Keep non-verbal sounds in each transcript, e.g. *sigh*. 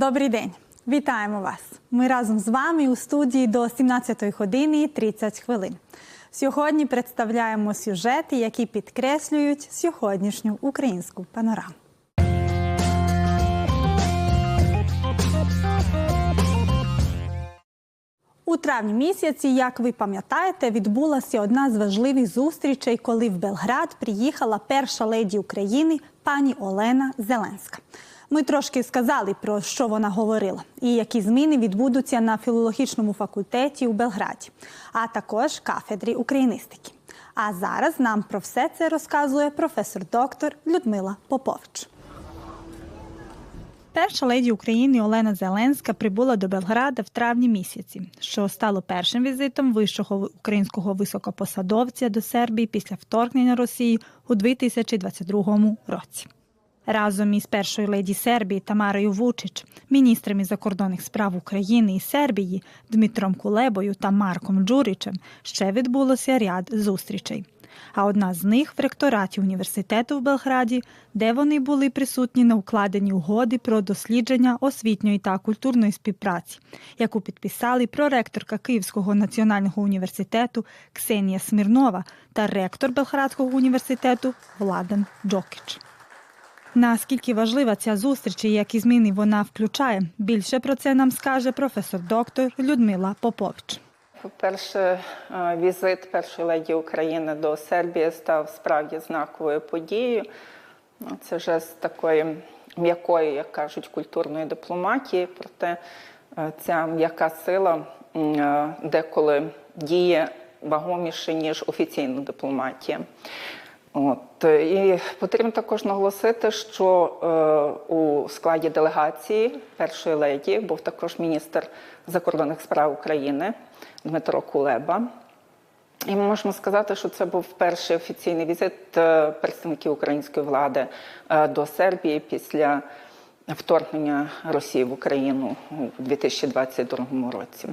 Добрий день, вітаємо вас. Ми разом з вами у студії до 17 години 30 хвилин. Сьогодні представляємо сюжети, які підкреслюють сьогоднішню українську панораму. У травні місяці, як ви пам'ятаєте, відбулася одна з важливих зустрічей, коли в Белград приїхала перша леді України пані Олена Зеленська. Ми трошки сказали про що вона говорила і які зміни відбудуться на філологічному факультеті у Белграді, а також кафедрі україністики. А зараз нам про все це розказує професор доктор Людмила Попович. Перша леді України Олена Зеленська прибула до Белграда в травні місяці, що стало першим візитом вищого українського високопосадовця до Сербії після вторгнення Росії у 2022 році. Разом із першою леді Сербії Тамарою Вучич, міністрами закордонних справ України і Сербії Дмитром Кулебою та Марком Джурічем ще відбулося ряд зустрічей. А одна з них в ректораті університету в Белграді, де вони були присутні на укладенні угоди про дослідження освітньої та культурної співпраці, яку підписали проректорка Київського національного університету Ксенія Смірнова та ректор Белградського університету Владан Джокіч. Наскільки важлива ця зустріч і які зміни вона включає, більше про це нам скаже професор доктор Людмила Попович. По-перше, е, візит першої леді України до Сербії став справді знаковою подією. Це жест такої м'якої, як кажуть, культурної дипломатії. Проте е, ця м'яка сила е, деколи діє вагоміше, ніж офіційна дипломатія. От і потрібно також наголосити, що е, у складі делегації першої леді був також міністр закордонних справ України Дмитро Кулеба. І ми можемо сказати, що це був перший офіційний візит е, представників української влади е, до Сербії після вторгнення Росії в Україну у 2022 році.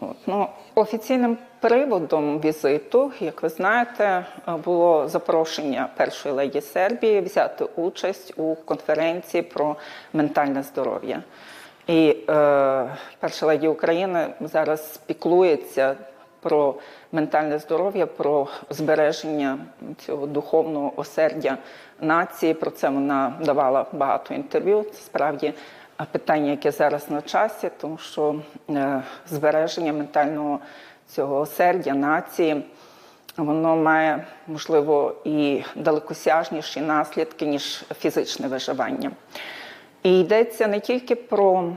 От, ну, офіційним приводом візиту, як ви знаєте, було запрошення першої леді Сербії взяти участь у конференції про ментальне здоров'я. І е, перша леді України зараз піклується про ментальне здоров'я, про збереження цього духовного осердя нації. Про це вона давала багато інтерв'ю. Справді питання, яке зараз на часі, тому що е, збереження ментального цього осердя нації. Воно має, можливо, і далекосяжніші наслідки, ніж фізичне виживання. І йдеться не тільки про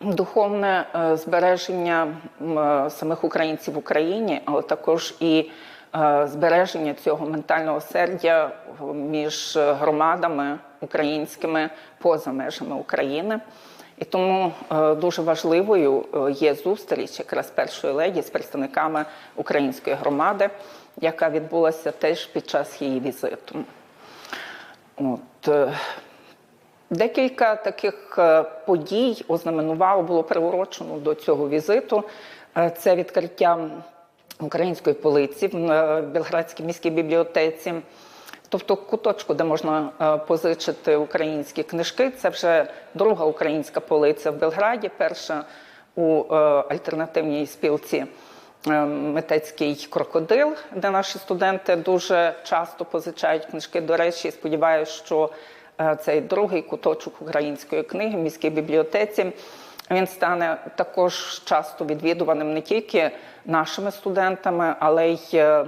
духовне е, збереження е, самих українців в Україні, але також і збереження цього ментального сердя між громадами українськими поза межами України. І тому дуже важливою є зустріч якраз першої леді з представниками української громади, яка відбулася теж під час її візиту. От, Декілька таких е, подій ознаменувало, було приурочено до цього візиту. Е, це відкриття української полиці в е, Белградській міській бібліотеці. Тобто куточку, де можна позичити українські книжки, це вже друга українська полиця в Белграді, перша у альтернативній спілці Митецький крокодил, де наші студенти дуже часто позичають книжки. До речі, сподіваюся, що Е, цей другий куточок української книги в міській бібліотеці. Він стане також часто відвідуваним не тільки нашими студентами, але й е,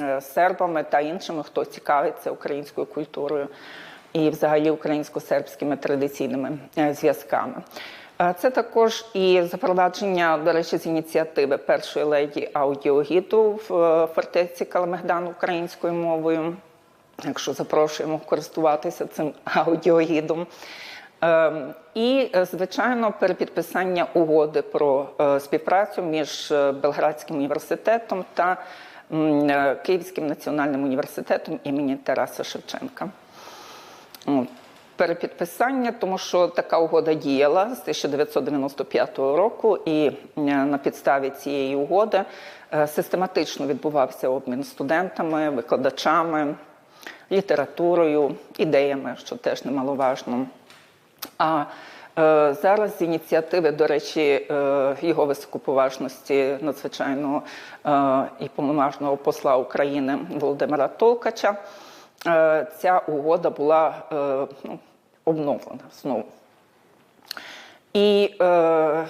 е, сербами та іншими, хто цікавиться українською культурою і, взагалі, українсько-сербськими традиційними зв'язками. Це також і запровадження, до речі, з ініціативи першої леді аудіогіду в фортеці Каламегдан українською мовою якщо запрошуємо користуватися цим *laughs* аудіогідом. Ем, і, звичайно, перепідписання угоди про е, співпрацю між е, Белградським університетом та е, Київським національним університетом імені Тараса Шевченка. Перепідписання, тому що така угода діяла з 1995 року, і на підставі цієї угоди систематично відбувався обмін студентами, викладачами літературою, ідеями, що теж немаловажно. А Е, Зараз з ініціативи, до речі, е, його високоповажності надзвичайного е, і повноважного посла України Володимира Толкача. е, Ця угода була е, ну, обновлена знову. І е,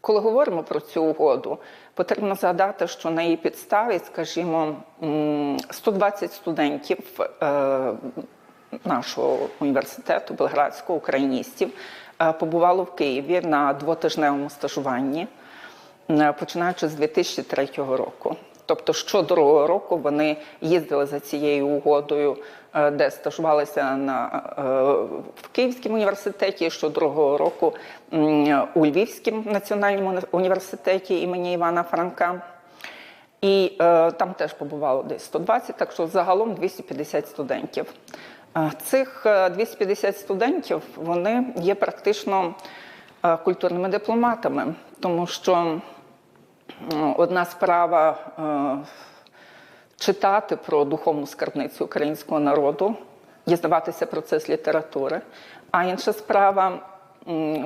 коли говоримо про цю угоду, потрібно згадати, що на її підставі, скажімо, м, 120 студентів е, нашого університету, Белградського, україністів, е, побувало в Києві на двотижневому стажуванні, е, починаючи з 2003 року. Тобто, щодорогого року вони їздили за цією угодою, е, де стажувалися на, в Київському університеті, щодорогого року у Львівському національному університеті імені Івана Франка. І е, там теж побувало десь 120, так що загалом 250 студентів. Е, Цих е, 250 студентів вони є практично е, культурними дипломатами, тому що одна справа е, читати про духовну скарбницю українського народу, дізнаватися про це з літератури, а інша справа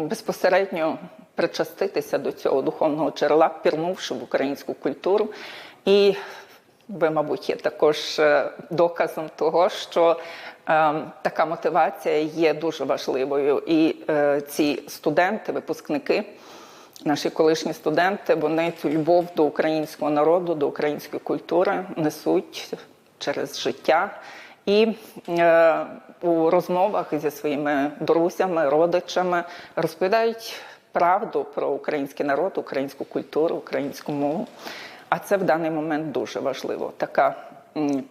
безпосередньо причаститися до цього духовного джерела, пірнувши в українську культуру. І ви, мабуть, є також е, доказом того, що е, така мотивація є дуже важливою. І е, ці студенти, випускники, наші колишні студенти, вони цю любов до українського народу, до української культури несуть через життя. І е, у розмовах зі своїми друзями, родичами розповідають правду про український народ, українську культуру, українську мову. А це в даний момент дуже важливо. Така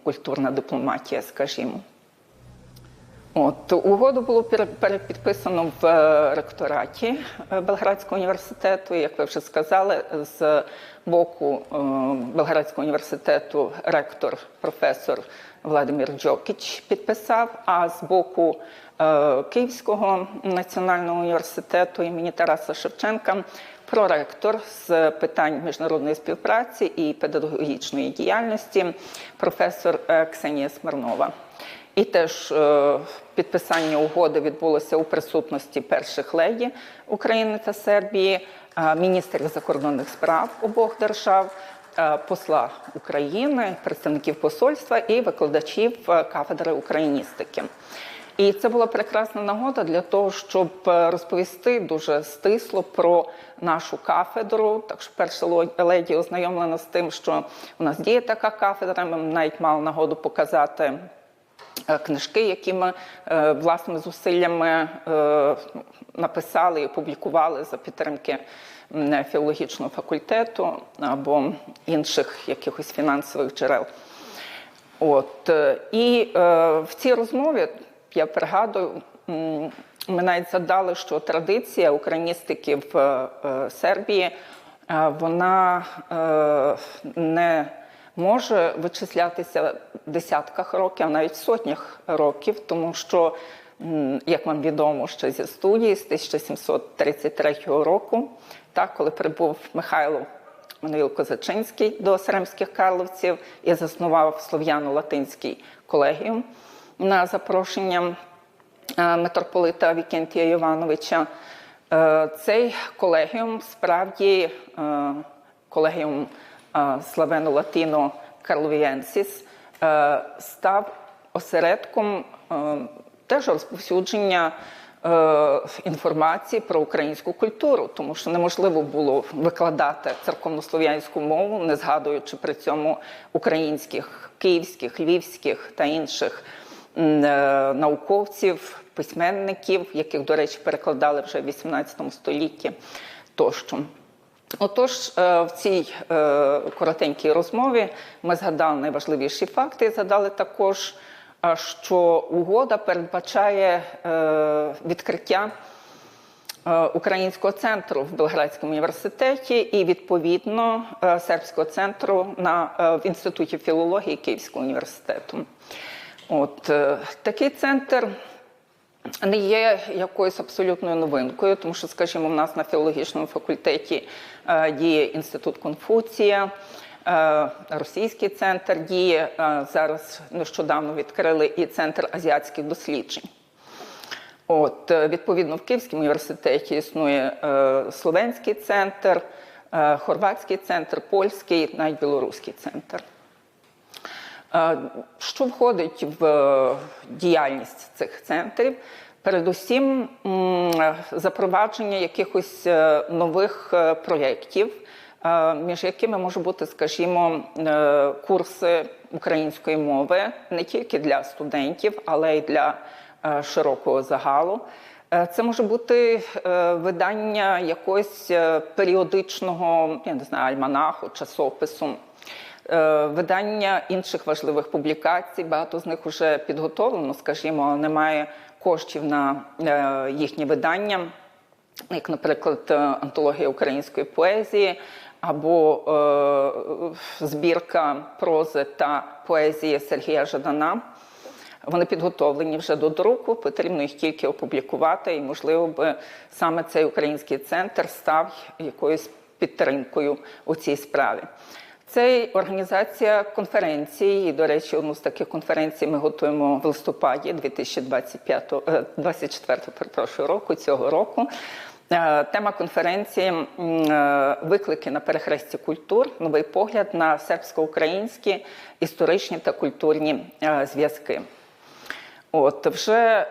культурна дипломатія, скажімо. От угоду було перепідписано в е, ректораті е, Белградського університету. Як ви вже сказали, з боку е, Белградського університету ректор професор Владимир Джокіч підписав. А з боку е, Київського національного університету імені Тараса Шевченка проректор з питань міжнародної співпраці і педагогічної діяльності професор е, Ксенія Смирнова. І теж е, підписання угоди відбулося у присутності перших леді України та Сербії, міністрів закордонних справ обох держав, посла України, представників посольства і викладачів е, кафедри україністики. І це була прекрасна нагода для того, щоб е, розповісти дуже стисло про нашу кафедру. Так що перша леді ознайомлена з тим, що у нас діє така кафедра. Ми навіть мали нагоду показати е, книжки, які ми е, власними зусиллями е, написали і опублікували за підтримки філологічного факультету або інших якихось фінансових джерел. От е, і е, в цій розмові я пригадую, ми навіть згадали, що традиція україністики в е, Сербії е, вона е, не може вичислятися в десятках років, а навіть в сотнях років, тому що, як вам відомо, ще зі студії з 1733 року, так, коли прибув Михайло Мануїл Козачинський до Серемських Карловців і заснував слов'яно-латинський колегіум на запрошення е, митрополита Вікентія Івановича. Е, Цей колегіум справді е, колегіум Славено-Латино Карловієнсіс став осередком теж розповсюдження інформації про українську культуру, тому що неможливо було викладати церковнослов'янську мову, не згадуючи при цьому українських, київських, львівських та інших е, науковців, письменників, яких, до речі, перекладали вже в 18 столітті тощо. Отож, е, в цій е, коротенькій розмові ми згадали найважливіші факти. Згадали також, е, що угода передбачає е, відкриття е, українського центру в Белградському університеті і відповідно е, сербського центру на в інституті філології Київського університету. От такий центр не є якоюсь абсолютною новинкою, тому що, скажімо, в нас на філологічному факультеті діє інститут Конфуція, російський центр діє. е, зараз нещодавно відкрили і центр азіатських досліджень. От, е, відповідно, в Київському університеті існує е, словенський центр, е, хорватський центр, польський, навіть білоруський центр. Е, Що входить в е, діяльність цих центрів? Передусім, запровадження якихось е, нових е, проєктів, е, між якими може бути, скажімо, е, курси української мови не тільки для студентів, але й для е, широкого загалу. Е, Це може бути видання якогось періодичного, я не знаю, альманаху, часопису. Видання інших важливих публікацій, багато з них вже підготовлено, скажімо, але немає коштів на їхнє видання, як, наприклад, антологія української поезії або е, збірка прози та поезії Сергія Жадана. Вони підготовлені вже до друку, потрібно їх тільки опублікувати, і, можливо, би саме цей український центр став якоюсь підтримкою у цій справі. Це організація конференції. І, до речі, одну з таких конференцій ми готуємо в листопаді 2025, е, 24 перепрошую, року цього року. Е, Тема конференції е, виклики на перехресті культур, новий погляд на сербсько-українські історичні та культурні е, зв'язки. От вже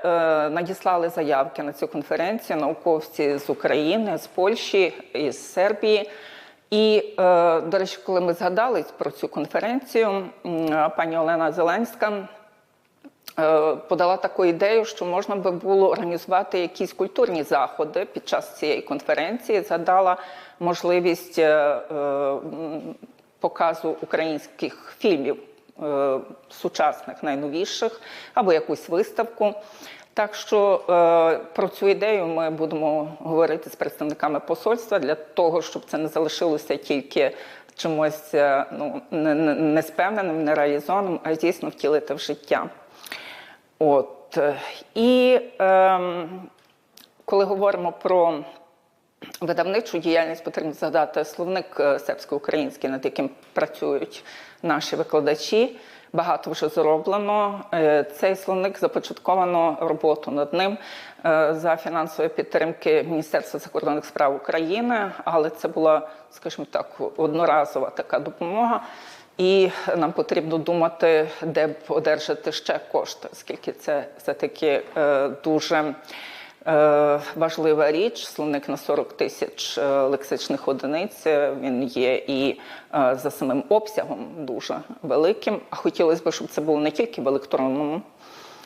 надіслали заявки на цю конференцію науковці з України, з Польщі із Сербії. І, до речі, коли ми згадали про цю конференцію, пані Олена Зеленська подала таку ідею, що можна би було організувати якісь культурні заходи під час цієї конференції. Згадала можливість е, е, показу українських фільмів е, сучасних, найновіших, або якусь виставку. Так що е, про цю ідею ми будемо говорити з представниками посольства для того, щоб це не залишилося тільки чимось е, ну, не- не- нереалізованим, а дійсно втілити в життя. От. е, І ем, коли говоримо про видавничу діяльність, потрібно згадати словник е, сербсько-український, над яким працюють наші викладачі. Багато вже зроблено. Е, Цей словник започатковано роботу над ним е, за фінансової підтримки Міністерства закордонних справ України, але це була, скажімо так, одноразова така допомога. І нам потрібно думати, де б одержати ще кошти, оскільки це все-таки е, дуже е, важлива річ. Словник на 40 тисяч е, лексичних одиниць. Він є і за самим обсягом дуже великим. А хотілося б, щоб це було не тільки в електронному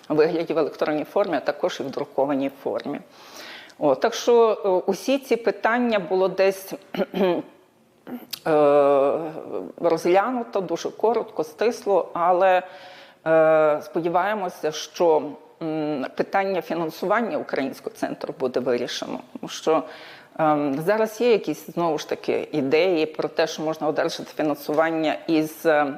вигляді, в електронній формі, а також і в друкованій формі. О, так що усі ці питання було десь розглянуто дуже коротко, стисло, але е, сподіваємося, що питання фінансування українського центру буде вирішено. Тому що ем, зараз є якісь знову ж таки ідеї про те, що можна одержати фінансування із е,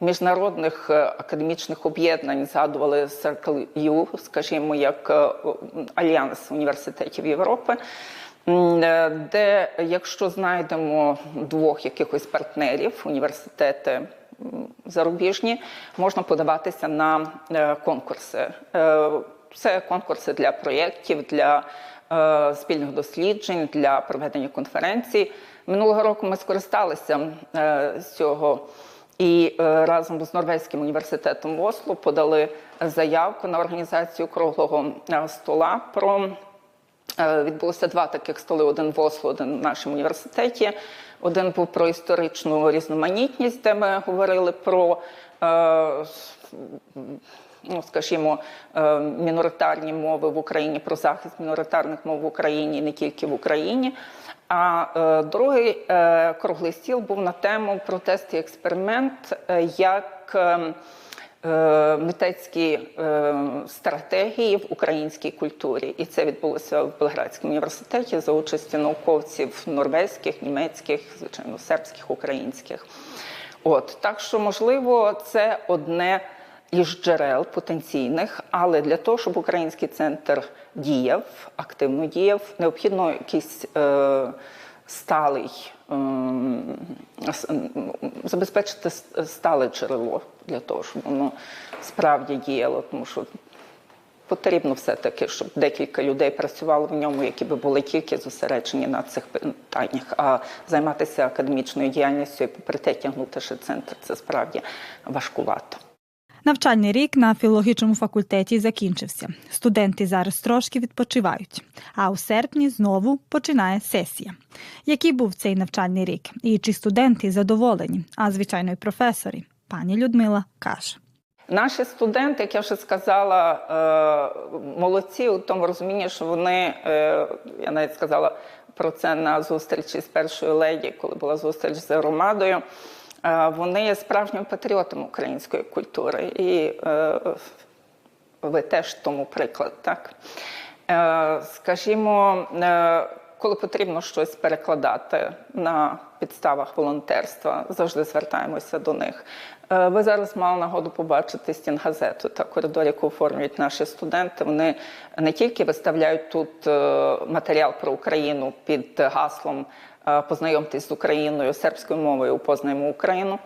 міжнародних е, академічних об'єднань. Згадували Circle U, скажімо, як е, альянс університетів Європи. Е, Де, якщо знайдемо двох якихось партнерів, університети зарубіжні, можна подаватися на е, конкурси. Е, Це конкурси для проєктів, для спільних досліджень, для проведення конференцій. Минулого року ми скористалися з цього і разом з Норвезьким університетом в Осло подали заявку на організацію круглого стола про Відбулося два таких столи: один в Осло, один в нашому університеті. Один був про історичну різноманітність, де ми говорили про, е, ну, скажімо, е, міноритарні мови в Україні, про захист міноритарних мов в Україні, не тільки в Україні. А е, другий е, круглий стіл був на тему протест і експеримент, е, як е, е, митецькі е, стратегії в українській культурі. І це відбулося в Белградському університеті за участі науковців норвезьких, німецьких, звичайно, сербських, українських. От так що, можливо, це одне із джерел потенційних, але для того, щоб український центр діяв, активно діяв, необхідно якийсь е, сталий ем, забезпечити стале джерело для того, щоб воно справді діяло, тому що потрібно все-таки, щоб декілька людей працювало в ньому, які би були тільки зосереджені на цих питаннях, а займатися академічною діяльністю і попри ще центр це справді важкувато. Навчальний рік на філологічному факультеті закінчився. Студенти зараз трошки відпочивають, а у серпні знову починає сесія. Який був цей навчальний рік? І чи студенти задоволені? А звичайно, і професори. Пані Людмила каже. Наші студенти, як я вже сказала, е, молодці у тому розумінні, що вони, е, я навіть сказала про це на зустрічі з першою леді, коли була зустріч з громадою. Е, вони є справжніми патріотами української культури, і ви теж тому приклад, так? Скажімо, коли потрібно щось перекладати на підставах волонтерства, завжди звертаємося до них. Е, ви зараз мали нагоду побачити стінгазету та коридор, яку оформлюють наші студенти. Вони не тільки виставляють тут е, матеріал про Україну під гаслом е, Познайомтесь з Україною сербською мовою, познаємо Україну.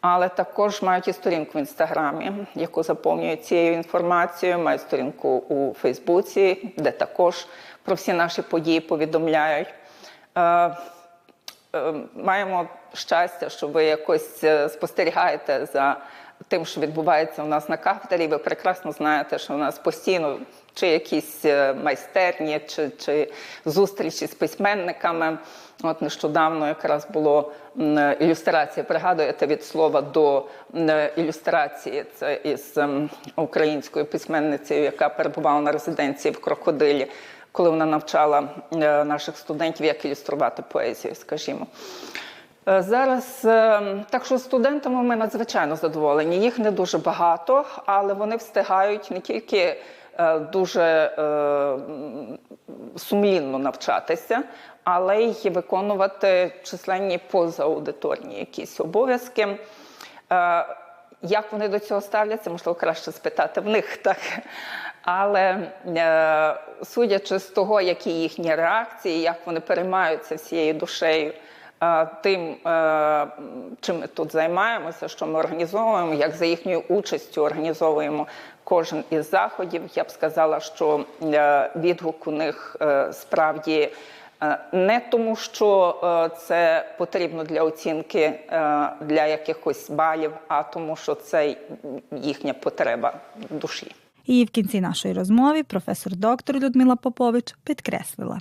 Але також мають і сторінку в інстаграмі, яку заповнюють цією інформацією. Мають сторінку у Фейсбуці, де також про всі наші події повідомляють. Маємо щастя, що ви якось е, спостерігаєте за тим, що відбувається у нас на кафедрі. Ви прекрасно знаєте, що у нас постійно чи якісь е, майстерні, чи чи зустрічі з письменниками. От нещодавно якраз було ілюстрація. Пригадуєте від слова до ілюстрації. Це із ем, українською письменницею, яка перебувала на резиденції в крокодилі коли вона навчала е, наших студентів, як ілюструвати поезію, скажімо. Е, зараз е, так що студентами ми надзвичайно задоволені. Їх не дуже багато, але вони встигають не тільки дуже сумлінно навчатися, але й виконувати численні позааудиторні якісь обов'язки. Як вони до цього ставляться, можливо, краще спитати в них так. Але е, судячи з того, які їхні реакції, як вони переймаються всією душею е, тим, е, чим ми тут займаємося, що ми організовуємо, як за їхньою участю організовуємо кожен із заходів, я б сказала, що відгук у них справді. Не тому, що це потрібно для оцінки для якихось балів, а тому, що це їхня потреба душі. І в кінці нашої розмови професор доктор Людмила Попович підкреслила.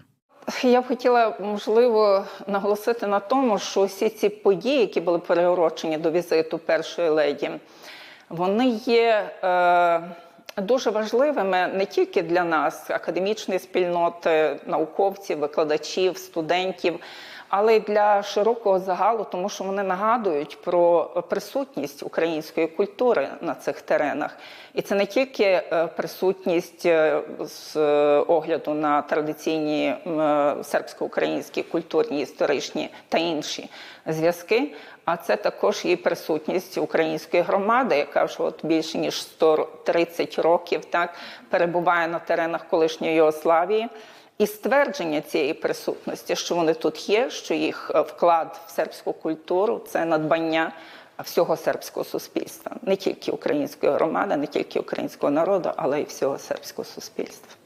Я б хотіла можливо наголосити на тому, що всі ці події, які були переурочені до візиту першої леді, вони є е, дуже важливими не тільки для нас, академічної спільноти, науковців, викладачів, студентів але й для широкого загалу, тому що вони нагадують про присутність української культури на цих теренах, і це не тільки е, присутність е, з огляду на традиційні сербсько-українські культурні, історичні та інші зв'язки. А це також і присутність української громади, яка вже от більше ніж 130 років так перебуває на теренах колишньої Єгославії. І ствердження цієї присутності, що вони тут є, що їх е, вклад в сербську культуру це надбання всього сербського суспільства, не тільки української громади, не тільки українського народу, але й всього сербського суспільства.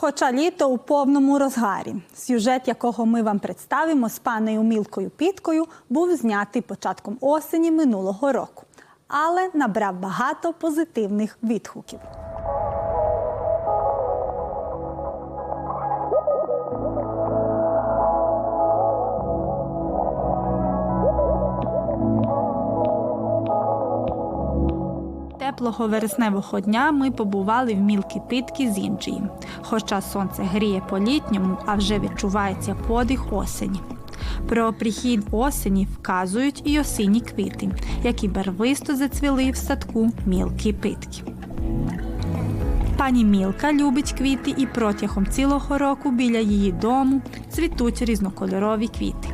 Хоча літо у повному розгарі, сюжет, якого ми вам представимо з панею Мілкою Піткою, був знятий початком осені минулого року але набрав багато позитивних відгуків. Теплого вересневого дня ми побували в мілкі питки з Інджії. Хоча сонце гріє по літньому, а вже відчувається подих осені. Про прихід осені вказують і осінні квіти, які барвисто зацвіли в садку мілкі питки. Пані Мілка любить квіти і протягом цілого року біля її дому цвітуть різнокольорові квіти.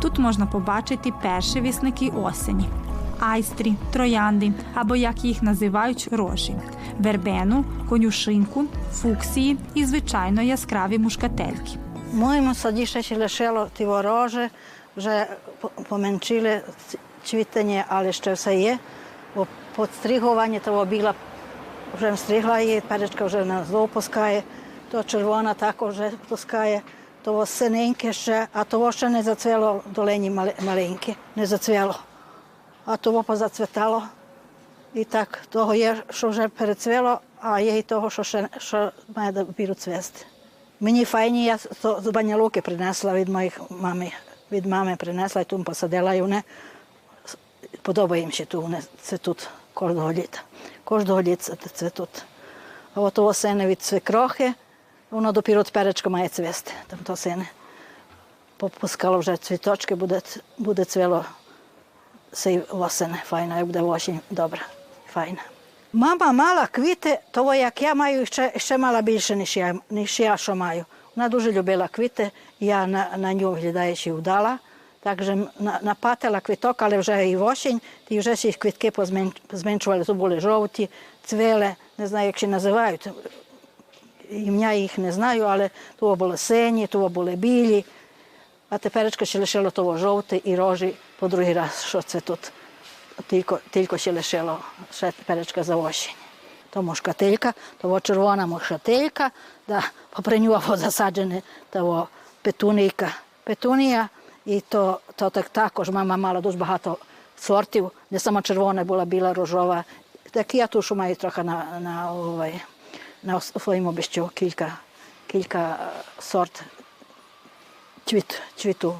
Тут можна побачити перші вісники осені, айстрі, троянди або, як їх називають, рожі, вербену, конюшинку, фуксії і, звичайно, яскраві мушкательки. Моєму саді ще лишило ті вороже, вже поменшили цвітання, але ще все є. Бо Подстригування того біла вже стригла її, перечка вже на зло пускає, то червона також вже пускає, того синеньке ще, а того ще не зацвіло долені мале- маленьке, не зацвіло. А того позацвітало. І так, того є, що вже перецвіло, а є і того, що ще що має біру цвести. Мені файні, я то з банялуки принесла від моїх мами, від мами принесла і тут посадила і вони подобає їм ще тут, вони це тут кожного літа. Кожного літа тут. А от того сине від свекрохи, воно допіру перечко має цвісти, там то сине. Попускало вже цвіточки, буде, буде цвіло цей осень, файно, як буде осінь, добре, файно. Мама мала квіти, того як я маю, ще, ще мала більше, ніж я, ніж я що маю. Вона дуже любила квіти, я на, на нього глядаючи вдала. Так же на- напатила квіток, але вже і в осінь, ті вже всі квітки позмен- зменшували, то були жовті, цвіле, не знаю, як ще називають. Ім'я їх не знаю, але то були сині, то були білі. А теперечко ще лишило того жовте і рожі по другий раз, що це тут. Тільки, тільки ще лишило ще теперечка за осінь. То мушкателька, то червона мушкателька, да, попри нього засаджене того петунійка. Петунія, і то, то так також мама мала дуже багато сортів, не само червона була, біла, рожова. Так я тушу маю трохи на, на, ovaj, на своєму обіщу кілька, кілька е, сорт цвіт, цвіту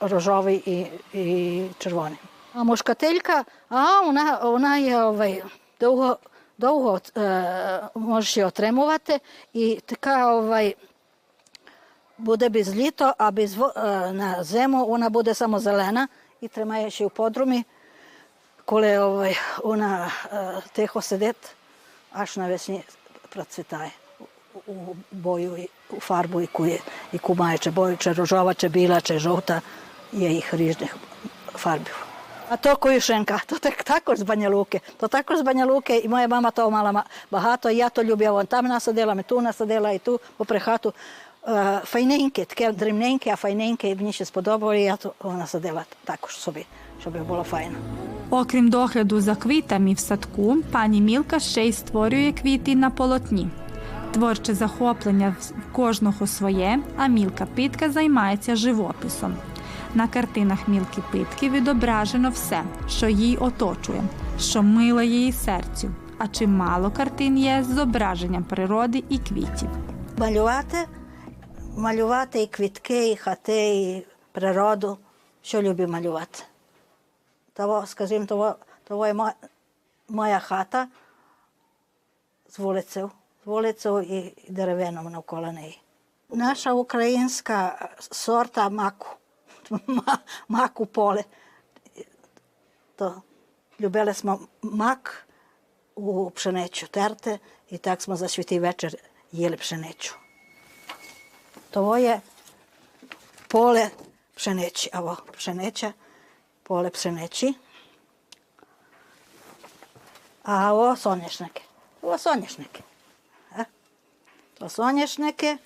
рожовий і, і червоний. А мушкателька, а вона, вона є довго, довго е, можеш її отримувати. І така овей, буде без літо, а без, е, на зиму вона буде само зелена і тримає ще в подрумі, коли овей, вона е, тихо сидить, аж навесні процвітає у бою, і- у фарбу, яку, є, яку має, чи бою, чи рожова, чи біла, чи жовта, є їх різних фарбів. А то коюшенка, то так, також з банялуки. То також з банялуки, і моя мама того мала ма- багато, я то любила, вон там насадила, ми ту насадила, і ту попри хату. Е, файненьке, таке дрібненьке, а файненьке, і мені ще сподобало, і я то насадила також собі, щоб було файно. Окрім догляду за квітами в садку, пані Мілка ще й створює квіти на полотні. Творче захоплення в кожного своє, а Мілка Питка займається живописом. На картинах Мілки Питки відображено все, що їй оточує, що мило її серцю, а чимало картин є з зображенням природи і квітів. Малювати, малювати і квітки, і хати, і природу. Що люблю малювати. Того, скажімо, того, того моя хата з вулицею, voleco i drvenom na kolene. Naša ukrajinska sorta maku, *laughs* maku pole. To. Ljubele smo mak u pšeneću terte i tak smo za sveti večer jeli pšeneću. To je pole pšeneći, ovo pšeneća, pole pšeneći. A ovo sonješnjake, ovo sonješnjake. То соняшники.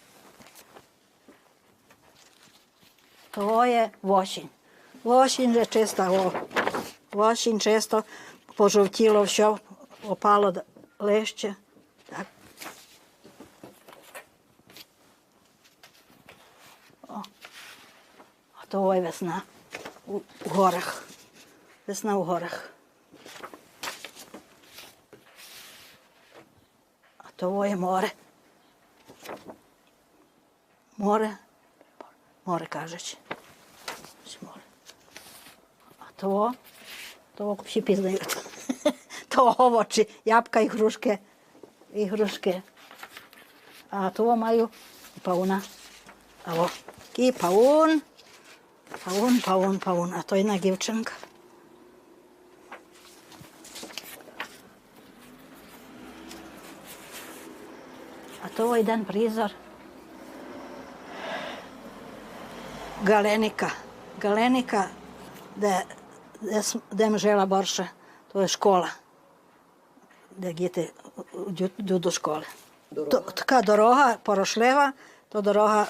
То є осінь. Осінь же чиста, о. Чисто пожовтіло все, опало лище. Так. О. А то є весна у, у горах. Весна у горах. А то є море. Море. Море кажуть. Ось Море. А то, то всі пізнають. То овочі, ябка і грушки. І грушки. А то маю пауна. А о, такий паун. Паун, паун, паун. А то одна дівчинка. ovo jedan prizor. Galenika. Galenika, gde, gde mi žela Borša, to je škola. Gde gijete u do škole. To, tka doroha, porošleva, to doroha,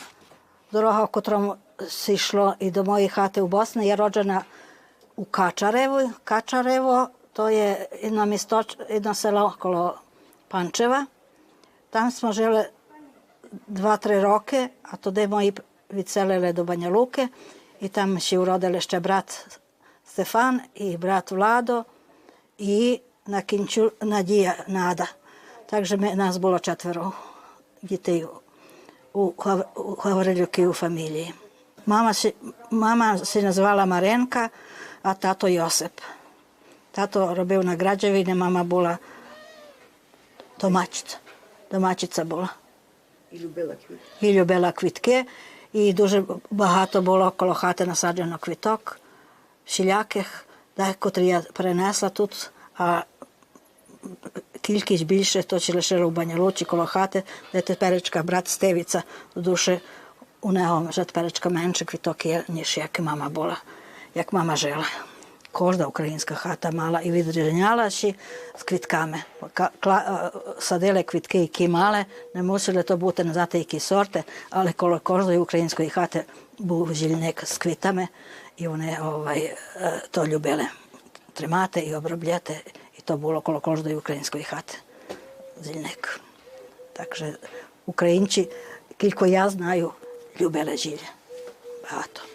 doroha oko tromu si šlo i do moje hate u Bosni, je rođena u Kačarevu. Kačarevo, to je jedno, mistoč, jedno selo okolo Pančeva. Tam smo žili dva, tri roke, a today mої відселили до Бanja Luke і там ще уродили ще брат Стефан і брат Владо і на кінчу Надія Нада. Так ми, нас було четверо дітей у, у Гаврилюки у фамілії. Мама, мама се називала Маренка, а тато Йосип. Тато робив на граджевині, мама була домачиця. Домачиця була І любила квіти. і любила квітки, і дуже багато було коло хати насаджено квіток, всіляких, котрі я перенесла тут, а кількість більше, то чи лишила в банялучі коло хати, де теперечка брат Стевіца до душі, у нього вже теперечка менше квіток є, ніж як мама була, як мама жила. Кожна українська хата мала і відрізняла ще з квітками. Е, Садили квітки, які мали, не мусили то бути не які сорти, але коло кожної української хати був жільник з квітами, і вони ovaj, е, то любили тримати і обробляти. І то було коло кожної української хати. Зільник. Так що українці, кілько я знаю, любили жілля. Багато.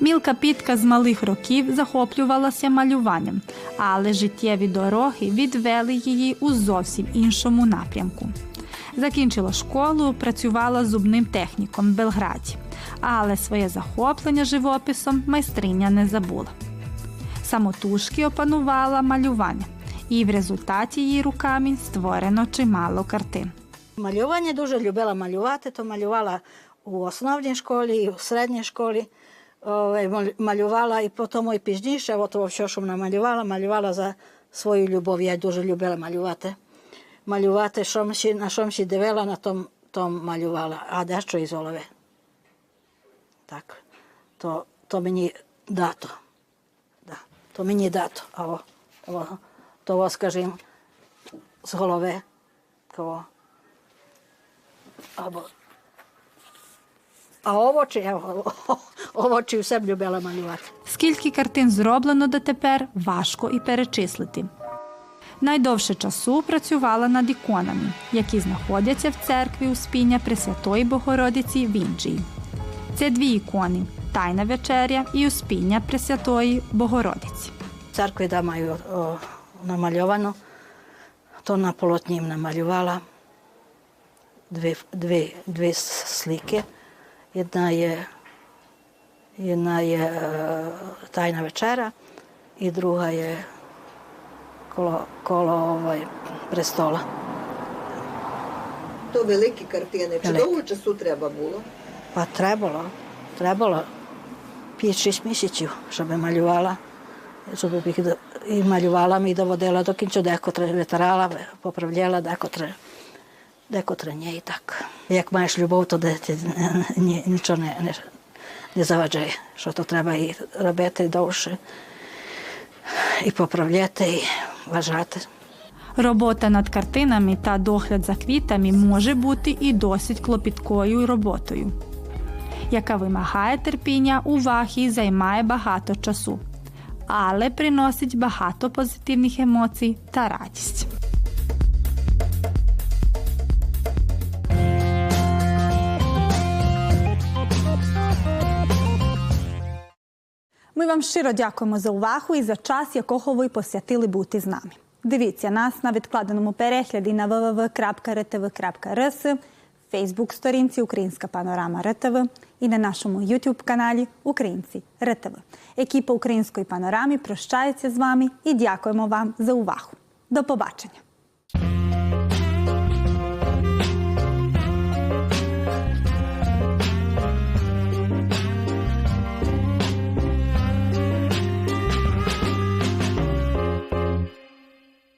Мілка Пітка з малих років захоплювалася малюванням, але життєві дороги відвели її у зовсім іншому напрямку. Закінчила школу, працювала зубним техніком в Белграді, але своє захоплення живописом майстриня не забула. Самотужки опанувала малювання, і в результаті її руками створено чимало картин. Малювання дуже любила малювати, то малювала у основній школі, і у середній школі. Малювала і потім і пізніше, от все, що вона малювала, малювала за свою любов. Я дуже любила малювати. Малювати, м на м дивила, на том, том малювала, а дещо із голови. Так, то, то мені дато. Да. То мені дато. А о, о, того, скажімо, з голови. Кого. Або. А овочі, я овочі все б любила малювати. Скільки картин зроблено дотепер, важко і перечислити. Найдовше часу працювала над іконами, які знаходяться в церкві Успіння Пресвятої Богородиці в Інджії. Це дві ікони Тайна вечеря і Успіння Пресвятої Богородиці. Церкві да маю о, намальовано, то на полотні намалювала дві, дві, дві сліки. jedna je, jedna je uh, tajna večera i druga je kolo, kolo ovaj, prestola. To veliki kartijene, če znači dovoljče veliki... su treba bilo? Pa trebalo, trebalo. Pijet šest mjeseci, što bi maljuvala. Što bi ih i maljuvala mi dovodila dok im deko trebe, tarala popravljela deko treba. Декотре ні і так. Як маєш любов, то ні, нічого не, не, не заваджає, що то треба і робити довше, і поправляти, і вважати. Робота над картинами та догляд за квітами може бути і досить клопіткою роботою, яка вимагає терпіння, уваги і займає багато часу, але приносить багато позитивних емоцій та радість. Вам щиро дякуємо за увагу і за час, якого ви посвятили бути з нами. Дивіться нас на відкладеному перегляді на www.rtv.rs, Фейсбук-сторінці Українська панорама РТВ і на нашому YouTube каналі Українці РТВ. Екіпа української панорами прощається з вами і дякуємо вам за увагу. До побачення!